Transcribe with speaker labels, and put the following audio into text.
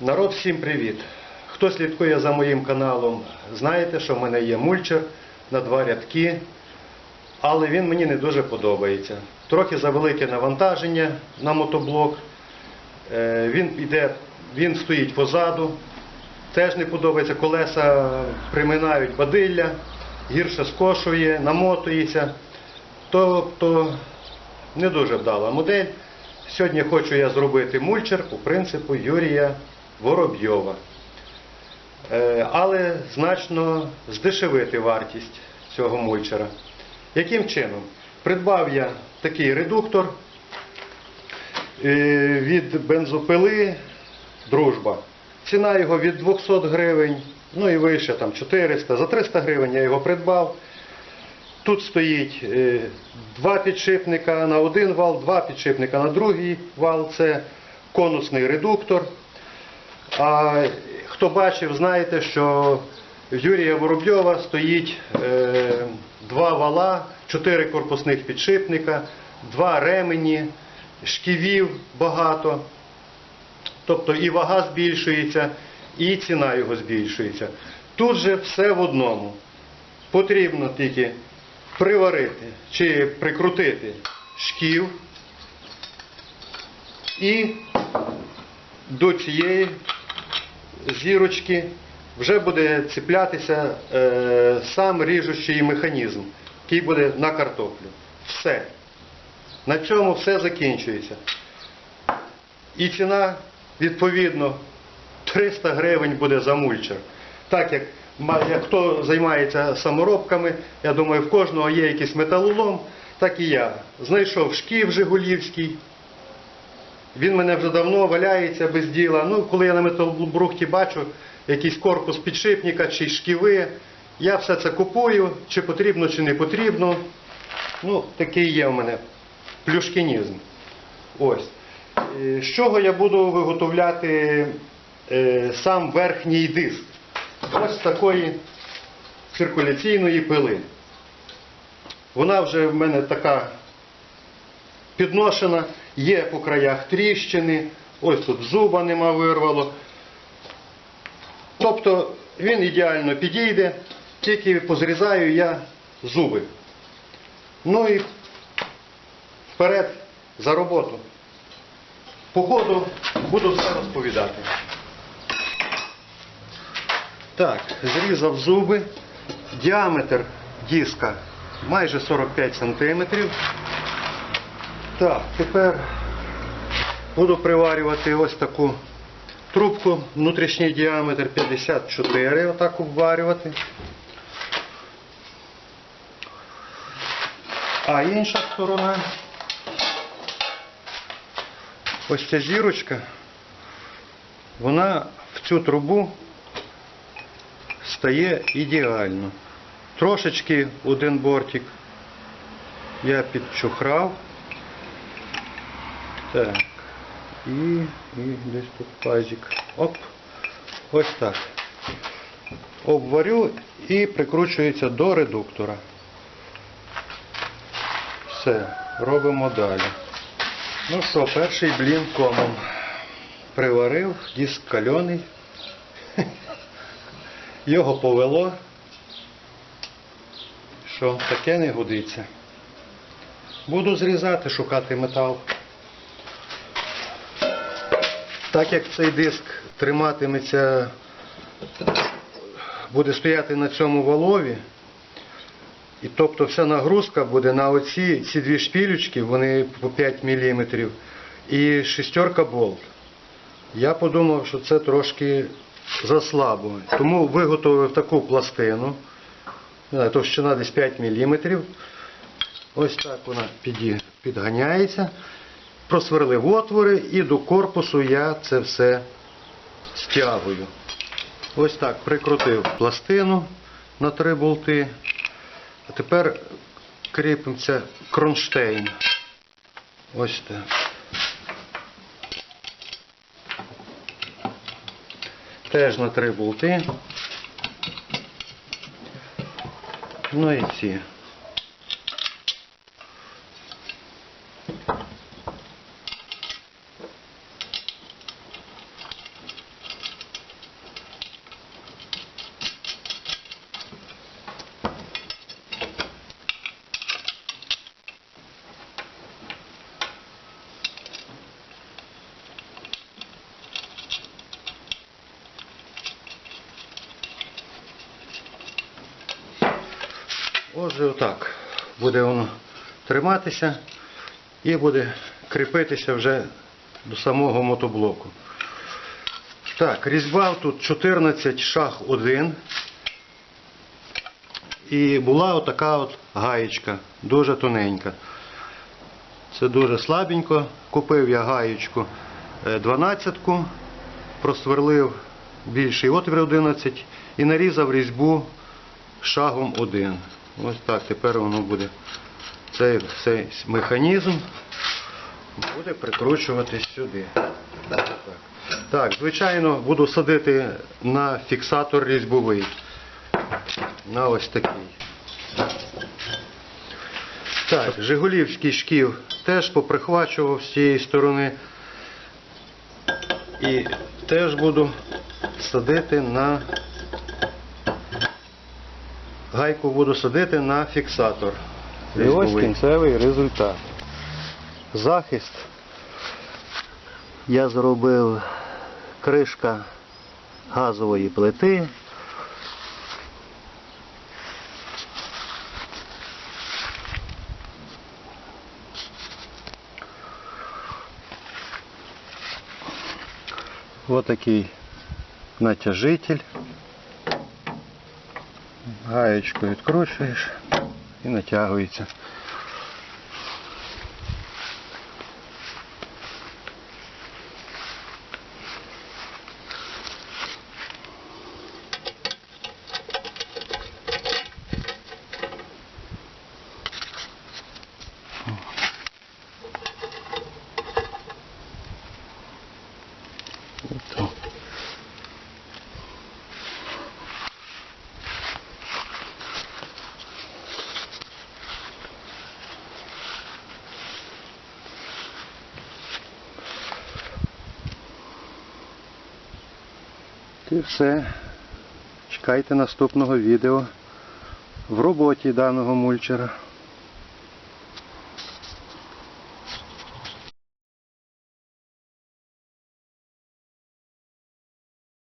Speaker 1: Народ, всім привіт! Хто слідкує за моїм каналом, знаєте, що в мене є мульчер на два рядки, але він мені не дуже подобається. Трохи завелике навантаження на мотоблок. Е, Він іде, він стоїть позаду. Теж не подобається. Колеса приминають бадилля, гірше скошує, намотується. Тобто не дуже вдала модель. Сьогодні хочу я зробити мульчер по принципу Юрія Воробйова. Е, Але значно здешевити вартість цього мульчера. Яким чином? Придбав я такий редуктор е, від бензопили Дружба. Ціна його від 200 гривень, ну і вище там 400. За 300 гривень я його придбав. Тут стоїть е, два підшипника на один вал, два підшипника на другий вал. Це конусний редуктор. А хто бачив, знаєте, що в Юрія Воробйова стоїть е, два вала, чотири корпусних підшипника, два ремені, шківів багато. Тобто і вага збільшується, і ціна його збільшується. Тут же все в одному. Потрібно тільки приварити чи прикрутити шків і до цієї зірочки вже буде ціплятися е, сам ріжучий механізм, який буде на картоплю. Все. На цьому все закінчується. І ціна, відповідно, 300 гривень буде за мульчер. Так як, як хто займається саморобками, я думаю, в кожного є якийсь металолом, так і я. Знайшов шків Жигулівський. Він мене вже давно валяється без діла. Ну, коли я на металобрухті бачу якийсь корпус підшипника чи шківи, я все це купую, чи потрібно, чи не потрібно. Ну, такий є в мене плюшкінізм. Ось. Е, З чого я буду виготовляти е, сам верхній диск? Ось з такої циркуляційної пили. Вона вже в мене така підношена, є по краях тріщини, ось тут зуба нема вирвало. Тобто він ідеально підійде, тільки позрізаю я зуби. Ну і вперед за роботу. По ходу буду все розповідати. Так, зрізав зуби. Діаметр диска майже 45 см. Так, тепер буду приварювати ось таку трубку, внутрішній діаметр 54, отак обварювати. А інша сторона, ось ця зірочка, вона в цю трубу стає ідеально. Трошечки один бортик я підчухрав. Так. І, і десь тут пазик. Оп. Ось так. Обварю і прикручується до редуктора. Все, робимо далі. Ну що, перший блін комом. Приварив, диск кальоний. Його повело. Що таке не годиться. Буду зрізати, шукати метал. Так як цей диск триматиметься, буде стояти на цьому валові, і тобто вся нагрузка буде на оці ці дві шпілючки, вони по 5 мм, і шестерка болт. Я подумав, що це трошки заслабо. Тому виготовив таку пластину. Товщина десь 5 мм. Ось так вона підганяється. Просверлив отвори і до корпусу я це все стягую. Ось так прикрутив пластину на три болти. А тепер кріпимося кронштейн. Ось так. Теж на три болти. Ну і ці. Отже, отак буде воно триматися і буде кріпитися вже до самого мотоблоку. Так, різьба тут 14 шаг 1. І була отака от гаєчка, дуже тоненька. Це дуже слабенько. Купив я гаєчку 12, просверлив більший отвір 11 і нарізав різьбу шагом 1. Ось так тепер воно буде. Цей, цей механізм буде прикручуватись сюди. Так. так, звичайно, буду садити на фіксатор різьбовий. На ось такий. Так, Жигулівський шків теж поприхвачував з цієї сторони. І теж буду садити на гайку буду садити на фіксатор.
Speaker 2: І ось кінцевий результат.
Speaker 1: Захист. Я зробив кришка газової плити. Ось такий натяжитель. Гаєчку відкручуєш і натягується. І все. Чекайте наступного відео в роботі даного мульчера.